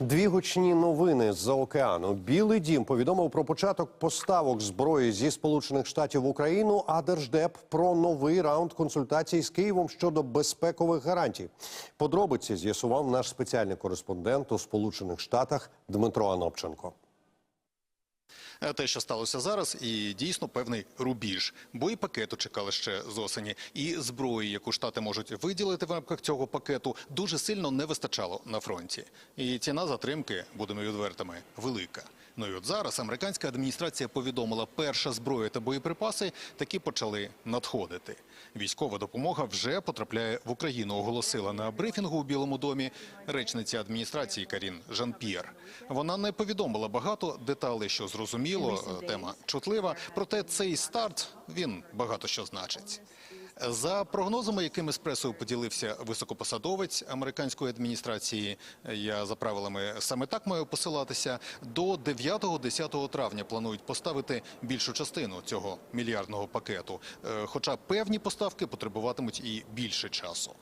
Дві гучні новини з-за океану. Білий дім повідомив про початок поставок зброї зі Сполучених Штатів в Україну, а Держдеп про новий раунд консультацій з Києвом щодо безпекових гарантій. Подробиці з'ясував наш спеціальний кореспондент у Сполучених Штатах Дмитро Анопченко. Е, Те, що сталося зараз, і дійсно певний рубіж. Боєпакету чекали ще з осені, і зброї, яку штати можуть виділити в рамках цього пакету, дуже сильно не вистачало на фронті. І ціна затримки, будемо відвертими, велика. Ну і от зараз американська адміністрація повідомила, перша зброя та боєприпаси таки почали надходити. Військова допомога вже потрапляє в Україну. Оголосила на брифінгу у Білому домі речниця адміністрації Карін Жан-П'єр. Вона не повідомила багато деталей, що зрозуміло, е, тема чутлива. Проте цей старт він багато що значить. За прогнозами, якими з пресою поділився високопосадовець американської адміністрації, я за правилами саме так маю посилатися. До 9-10 травня планують поставити більшу частину цього мільярдного пакету. Е, Хоча певні поставки потребуватимуть і більше часу.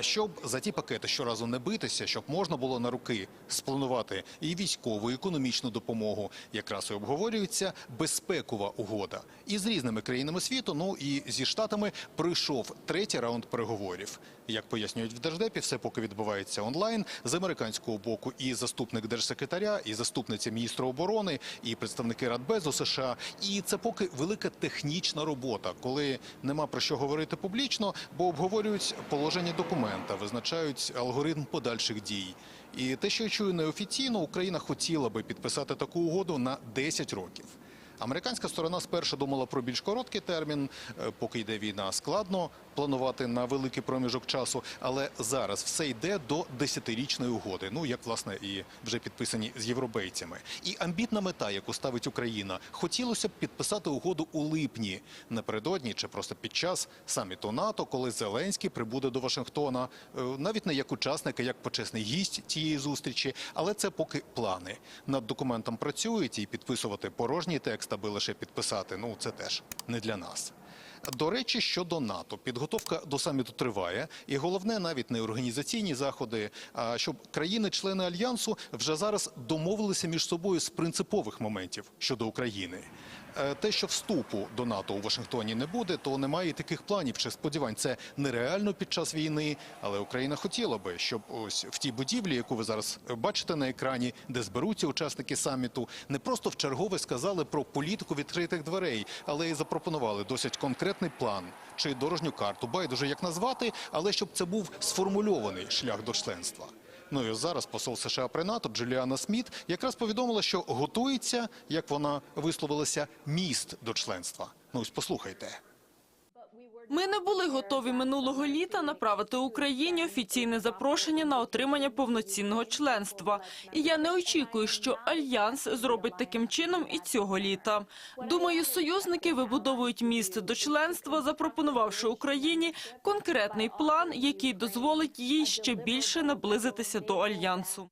Щоб за ті пакети щоразу не битися, щоб можна було на руки спланувати і військову, і економічну допомогу, якраз і обговорюється безпекова угода. І з різними країнами світу, ну і зі штатами пройшов третій раунд переговорів. Як пояснюють в Держдепі, все поки відбувається онлайн з американського боку. І заступник держсекретаря, і заступниця міністра оборони, і представники Радбезу США. І це поки велика технічна робота, коли нема про що говорити публічно, бо обговорюють положення документа, визначають алгоритм подальших дій. І те, що я чую неофіційно, Україна хотіла би підписати таку угоду на 10 років. Американська сторона спершу думала про більш короткий термін, е, поки йде війна, складно планувати на великий проміжок часу, але зараз все йде до десятирічної угоди. Ну як власне і вже підписані з європейцями. І амбітна мета, яку ставить Україна, хотілося б підписати угоду у липні напередодні чи просто під час саміту НАТО, коли Зеленський прибуде до Вашингтона, е, навіть не як учасник, а як почесний гість цієї зустрічі. Але це поки плани. Над документом працюють і підписувати порожній текст, аби лише підписати. Ну це теж не для нас. До речі, щодо НАТО, підготовка до саміту триває, і головне навіть не організаційні заходи, а щоб країни-члени альянсу вже зараз домовилися між собою з принципових моментів щодо України. Е, Те, що вступу до НАТО у Вашингтоні не буде, то немає і таких планів чи сподівань. Це нереально під час війни, але Україна хотіла би, щоб ось в тій будівлі, яку ви зараз бачите на екрані, де зберуться учасники саміту, не просто в чергове сказали про політику відкритих дверей, але й запропонували досить конкретний план чи дорожню карту. Байдуже як назвати, але щоб це був сформульований шлях до членства. Ну і зараз посол США при НАТО Джуліана Сміт якраз повідомила, що готується, як вона висловилася, міст до членства. Ну ось послухайте. Ми не були готові минулого літа направити Україні офіційне запрошення на отримання повноцінного членства. І я не очікую, що альянс зробить таким чином і цього літа. Думаю, союзники вибудовують міст до членства, запропонувавши Україні конкретний план, який дозволить їй ще більше наблизитися до альянсу.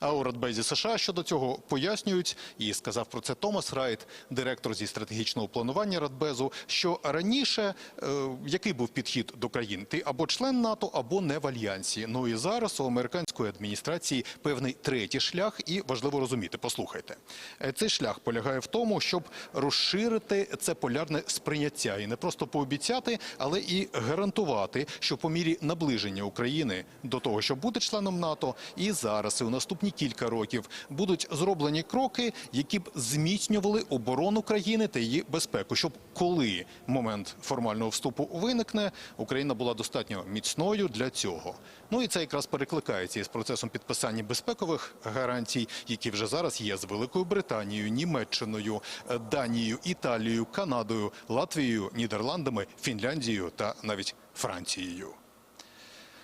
А у Радбезі США щодо цього пояснюють, і сказав про це Томас Райт, директор зі стратегічного планування Радбезу, що раніше е, який був підхід до країн? Ти або член НАТО, або не в альянсі. Ну і зараз у американської адміністрації певний третій шлях, і важливо розуміти. Послухайте, Е, цей шлях полягає в тому, щоб розширити це полярне сприйняття і не просто пообіцяти, але і гарантувати, що по мірі наближення України до того, щоб бути членом НАТО, і зараз і у наступні кілька років будуть зроблені кроки, які б зміцнювали оборону країни та її безпеку, щоб коли момент формального вступу виникне, Україна була достатньо міцною для цього. Ну і це якраз перекликається із процесом підписання безпекових гарантій, які вже зараз є з Великою Британією, Німеччиною, Данією, Італією, Канадою, Латвією, Нідерландами, Фінляндією та навіть Францією.